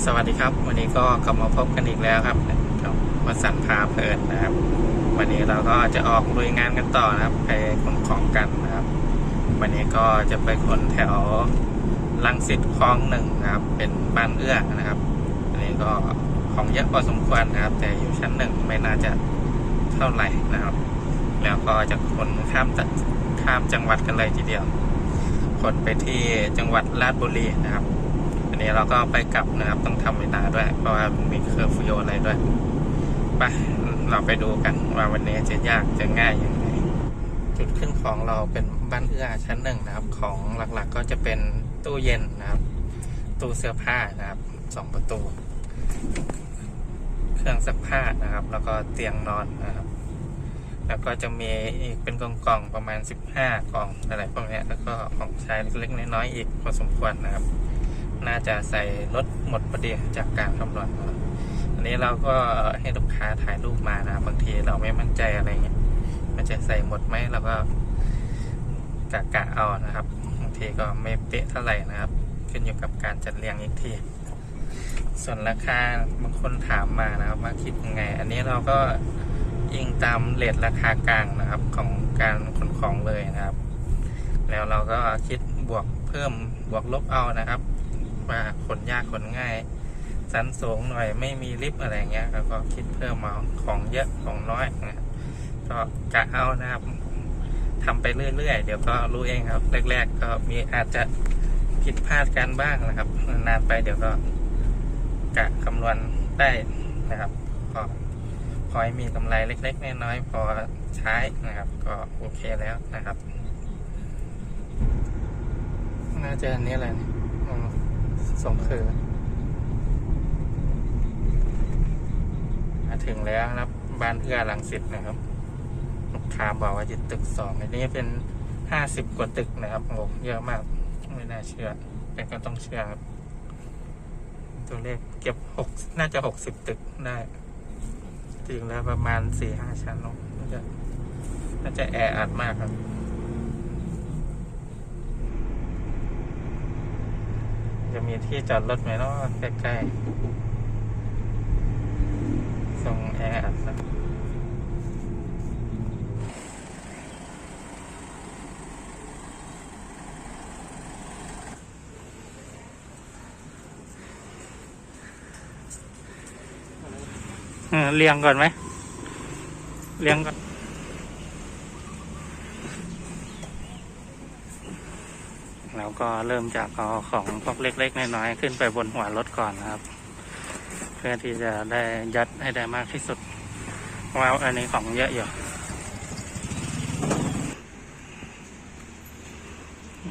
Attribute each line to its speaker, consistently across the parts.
Speaker 1: สวัสดีครับ วันนี้ก็กลับมาพบกันอีกแล้วครับกับวัสันพาเพลินนะครับ วันนี้เราก็จะออกลุยงานกันต่อนะครับไปขนของกันนะครับ วันนี้ก็จะไปขนแถวลังสิตคลองหนึ่งนะครับ เป็นบ้านเอื้อนะครับ อันนี้ก็ของเยอะพอสมควรนะครับ แต่อยู่ชั้นหนึ่งไม่น่าจะเท่าไหร่นะครับ แล้วก็จะขนข้ามข้ามจังหวัดกันเลยทีเดียวขนไปที่จังหวัดราชบุรีนะครับ อันนี้เราก็ไปกลับนะครับ ต้องทำเวลาด้วย เพราะว่ามีเคอร์ฟิวอะไรด้วยไปเราไปดูกันว่าวันนี้จะยากจะง่ายยังไงจุดขึ้นของเราเป็นบ้านเอื้อชั้นหนึ่งนะครับ ของหลักๆก็จะเป็นตู้เย็นนะครับ ตู้เสื้อผ้านะครับสองประตู เครื่องซักผ้านะครับ แล้วก็เตียงนอนนะครับ แล้วก็จะมีอีกเป็นกล่องๆประมาณ 15 กล่องอะไรพวกนี้แล้วก็ของใช้เล็กๆน้อยๆอีกพอสมควรนะครับ น่าจะใส่รถหมดประเดี๋ยวจากการคำนวณนอันนี้เราก็ให้ลูกค้าถ่ายรูปมานะบางทีเราไม่มั่นใจอะไรเงี้ยมันจะใส่หมดไหมเราก็กะกะเอานะครับบางทีก็ไม่เป๊ะเท่าไหร่นะครับ ขึ้นอยู่กับการจัดเรียงอีกที ส่วนราคาบางคนถามมานะครับว่าคิดยังไง อันนี้เราก็ยิงตามเลทราคากลางนะครับของการขนของเลยนะครับ แล้วเราก็คิดบวกเพิ่มบวกลบเอานะครับ ว่าขนยากขนง่ายสันสูงหน่อยไม่มีลิฟต์อะไรเงี้ยแล้วก็คิดเพิ่มเอาของเยอะของน้อยนะครับก็กะเอานะครับทำไปเรื่อยๆ เดี๋ยวก็รู้เองครับ แรก ๆ ก็มีอาจจะผิดพลาดกันบ้างนะครับ นานไปเดี๋ยวก็กะคำนวณได้นะครับก็พอให้มีกำไรเล็ก ๆ น้อยๆพอใช้นะครับ ก็โอเคแล้วนะครับ น่าจะอันนี้แหละ สงคือมาถึงแล้วครับ บ้านเอื้อหลังสิตนะครับ ลูกค้าบอกว่าจะตึกสองอันนี้เป็นห้าสิบกว่าตึกนะครับโอ้เยอะมาก ไม่น่าเชื่อ แต่ก็ต้องเชื่อครับ ตัวเลขเก็บหกน่าจะหกสิบตึกได้จริงแล้วประมาณสี่ห้าชั้นเนอะน่าจะน่าจะแออัดมากครับ จะ มีที่จอดรถไหมเนาะใกล้ๆทรงแออัดนะเออเรียงก่อนไหมเรียงก่อน แล้ว ก็เริ่มจากเอาของพวกเล็กๆน้อยๆขึ้นไปบนหัวรถก่อนนะครับ เพื่อที่จะได้ยัดให้ได้มากที่สุดว้าวอันนี้ของเยอะอยู่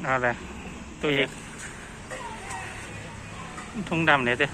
Speaker 1: เอาเลยตู้อีกทุ่งดำเนี่ยดิ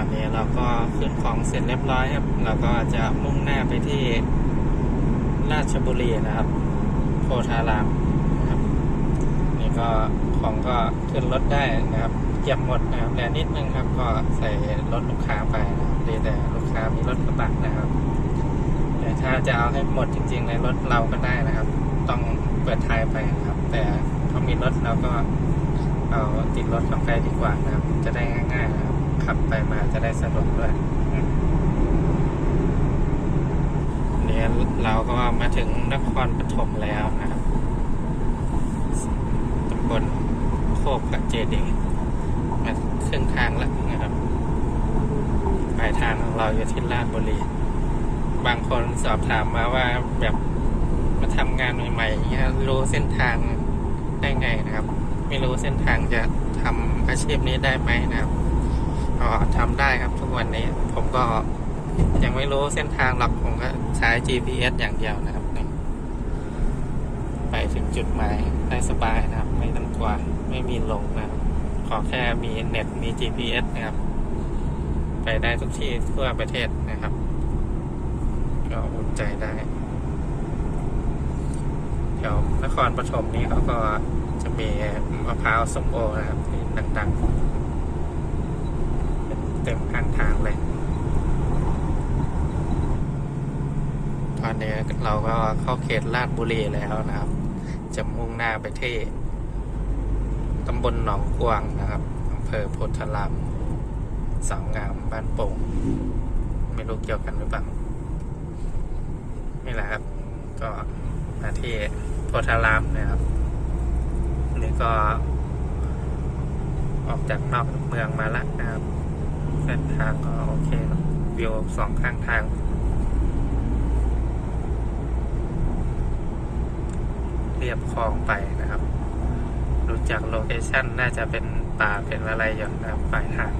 Speaker 1: อนนี้เราก็ขึ้นของเสร็จเรียบร้อยครับ เราก็จะมุ่งหน้าไปที่ราชบุรีนะครับ โพธารามนะครับนี่ก็ของก็ขึ้นรถได้นะครับเก็บหมดนะครับแต่นิดนึงครับ ก็ใส่รถลูกค้าไปนะครับดีแต่ลูกค้ามีรถกระบะนะครับแต่ถ้าจะเอาให้หมดจริง ๆ ในรถเราก็ได้นะครับ ต้องเปิดท้ายไปนะครับ แต่เขามีรถเราก็เอาติดรถเข้าไปดีกว่านะครับ จะได้ง่ายๆนะครับขับไปมาจะได้สะดวกด้วยอืม เราก็มาถึงนครปฐมแล้วนะครับตำบลโคกกระเจดีมาครึ่งทางแล้วนะครับปลายทางของเราอยู่ที่ราชบุรี บางคนสอบถามมาว่าแบบมาทำงานใหม่ๆอย่างเงี้ยรู้เส้นทางได้ไงนะครับ ไม่รู้เส้นทางจะทำอาชีพนี้ได้ไหมนะครับก็ทำได้ครับทุกวันนี้ผมก็ ยังไม่รู้เส้นทางหลักผมก็ใช้ GPS อย่างเดียวนะครับ ไปถึงจุดหมายได้สบายนะครับ ไม่ต้องกลัวไม่มีหลงนะครับ ขอแค่มีเน็ตมี GPS นะครับ ไปได้ทุกที่ทั่วประเทศนะครับ ก็อุ่นใจได้เดี๋ยวนครปฐมนี่เขาก็จะมีมะพร้าวสมโอนะครับที่ดังๆเป็นเต็มข้างทางเลย ตอนนี้เราก็เข้าเขตลาดบุรีแล้วนะครับ จะมุ่งหน้าไปที่ตำบลหนองกวางนะครับอำเภอโพธารามสาวงามบ้านโป่งไม่รู้เกี่ยวกันหรือเปล่านี่แหละครับ ก็มาที่โพธารามนะครับนี่ก็ ออกจากนอกเมืองมาแล้วนะครับเส้นทางก็โอเควิวสองข้างทาง เรียบคลองไปนะครับดูจากโลเคชั่นน่าจะเป็นป่าเป็นอะไรอยู่นะครับปลายทาง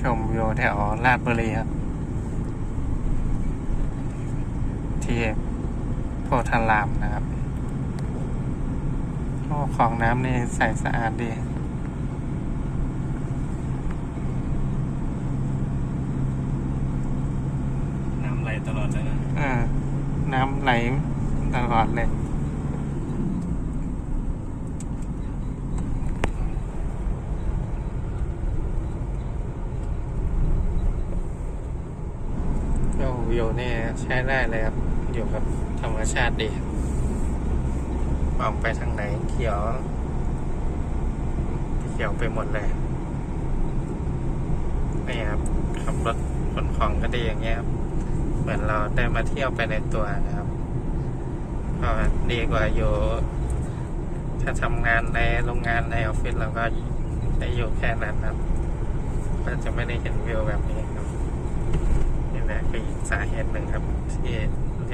Speaker 1: ชมวิวแถวลาดบุรีครับ ที่ ธารามนะครับโอ้ของน้ำนี่ใสสะอาดดี
Speaker 2: น้ำไหลตลอดเลยนะ
Speaker 1: เออน้ำไหลตลอดเลยก็วิวนี่ใช้ได้เลยครับ อยู่กับธรรมชาติดีมองไปทางไหนเขียว เขียวไปหมดเลยนี่ครับขับรถขนของก็ดีอย่างเงี้ยครับเหมือนเราได้มาเที่ยวไปในตัวนะครับก็ดีกว่าอยู่ ถ้าทำงานในโรงงานในออฟฟิศเราก็ได้อยู่แค่นั้นครับ ก็จะไม่ได้เห็นวิวแบบนี้ครับนี่แหละคืออีกสาเหตุหนึ่งครับที่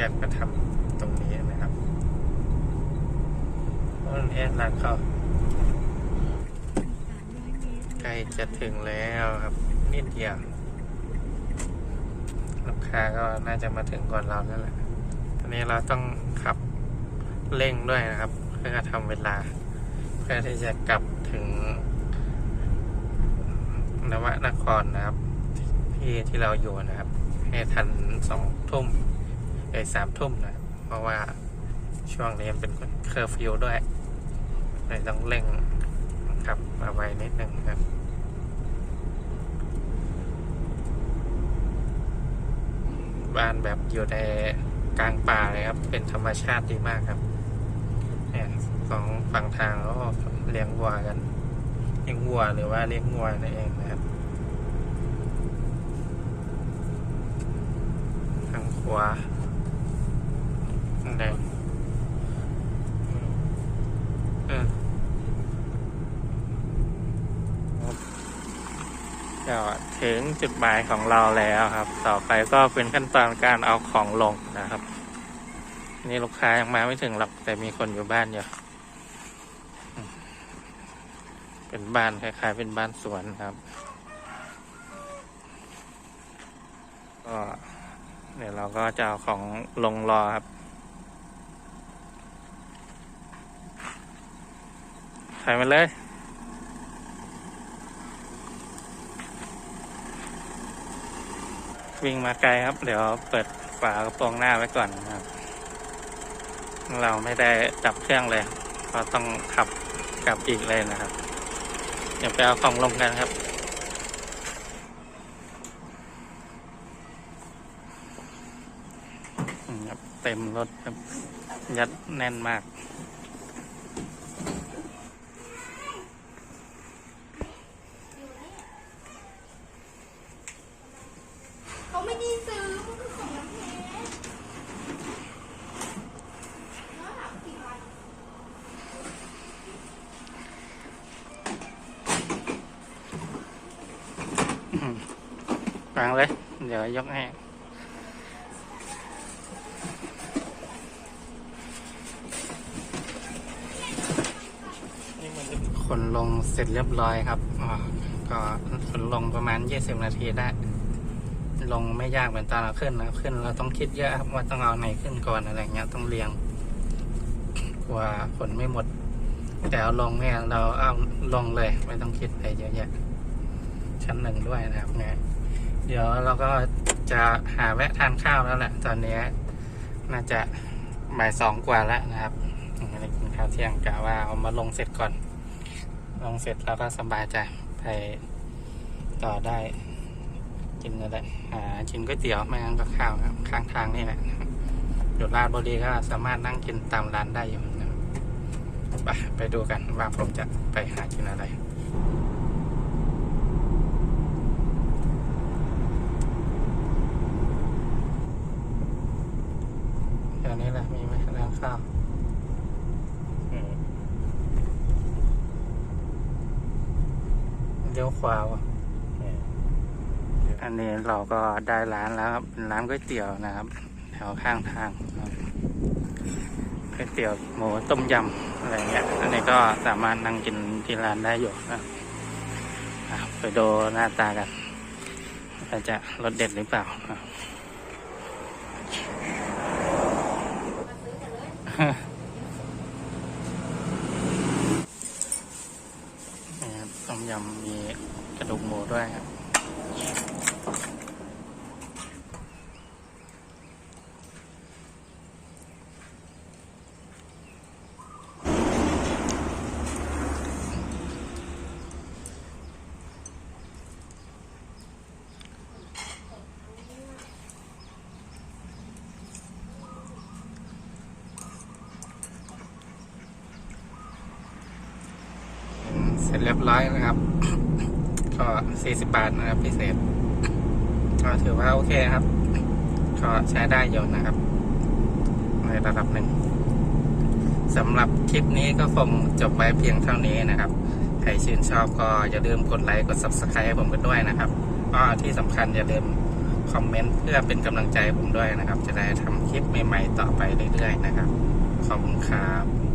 Speaker 1: เรียกมาทำตรงนี้นะครับโอ้นี่ร้านเขาใกล้จะถึงแล้วครับ นิดเดียว ลูกค้าก็น่าจะมาถึงก่อนเราแล้วแหละตอนนี้เราต้องขับเร่งด้วยนะครับ เพื่อทำเวลา เพื่อที่จะกลับถึงนวนครนะครับ ที่ที่เราอยู่นะครับ ให้ทันสองทุ่ม เอ้ยสามทุ่มนะเพราะว่าช่วงนี้เป็นเคอร์ฟิวด้วยเลยต้องเร่งครับมาไวนิดนึงครับบ้านแบบอยู่ในกลางป่าเลยครับ เป็นธรรมชาติดีมากครับเนี่ยสองฝั่งทางก็เลี้ยงวัวกันเลี้ยงวัวหรือว่าเลี้ยงงัวนั่นเองนะครับทางขวา ทางใดอืมเออก็ถึงจุดหมายของเราแล้วครับ ต่อไปก็เป็นขั้นตอนการเอาของลงนะครับ นี่ลูกค้ายังมาไม่ถึงหรอกแต่มีคนอยู่บ้านอยู่เป็นบ้านคล้ายๆ เป็นบ้านสวนครับ ก็เดี๋ยวเราก็จะเอาของลงรอครับ ใส่มาเลยวิ่งมาไกลครับ เดี๋ยวเปิดฝากระโปรงหน้าไว้ก่อนนะครับ เราไม่ได้จับเครื่องเลยก็ต้องขับกลับอีกเลยนะครับ เดี๋ยวไปเอาของลงกันครับครับ เต็มรถครับ ยัดแน่นมาก
Speaker 3: หลั
Speaker 1: งเลย เดี๋ยวยกให้ขนลงเสร็จเรียบร้อยครับก็ขนลงประมาณ 20 นาทีได้ ลงไม่ยากเหมือนตอนเราขึ้นนะขึ้นเราต้องคิดเยอะครับว่าต้องเอาไหนขึ้นก่อนอะไรเงี้ยต้องเรียงกลัวขนไม่หมด แต่เอาลงเนี่ยเราเอาลงเลย ไม่ต้องคิดอะไรเยอะแยะชั้นหนึ่งด้วยนะครับงาน เดี๋ยวเราก็จะหาแวะทานข้าวแล้วแหละ ตอนนี้น่าจะบ่ายสองกว่าแล้วนะครับไม่ได้กินข้าวเที่ยงกะว่าเอามาลงเสร็จก่อน ลงเสร็จแล้วก็สบายใจไปต่อได้กินอะไรหากินก๋วยเตี๋ยวไม่งั้นก็ข้าวครับข้างทางนี่แหละอยู่ราชบุรีก็สามารถนั่งกินตามร้านได้อยู่นะไปไปดูกันว่าผมจะไปหากินอะไร เดี๋ยวนี้แหละมี ไหมร้านข้าว
Speaker 2: อืม
Speaker 1: เลี้ยวขวาว่ะ
Speaker 2: เนี่ย
Speaker 1: อันนี้เราก็ได้ร้านแล้วครับเป็นร้านก๋วยเตี๋ยวนะครับ แถวข้างทางครับก๋วยเตี๋ยวหมูต้มยำอะไรเงี้ย อันนี้ก็สามารถนั่งกินที่ร้านได้อยู่นะอะไปดูหน้าตากันว่าจะรสเด็ดหรือเปล่าอะนี่ครับ ต้มยำมีกระดูกหมูด้วยครับ เร็จเรียบร้อยนะครับ ก็สี่สิบบาทนะครับพิเศษ ก็ถือว่าโอเคครับ ก็ใช้ได้อยู่นะครับ ในระดับหนึ่งสำหรับคลิปนี้ก็คงจบไว้เพียงเท่านี้นะครับ ใครชื่นชอบก็อย่าลืมกดไลค์กด subscribe ให้ผมกันด้วยนะครับก็ที่สำคัญอย่าลืมคอมเมนต์เพื่อเป็นกำลังใจให้ผมด้วยนะครับ จะได้ทำคลิปใหม่ ๆ ต่อไปเรื่อยๆนะครับ ขอบคุณครับ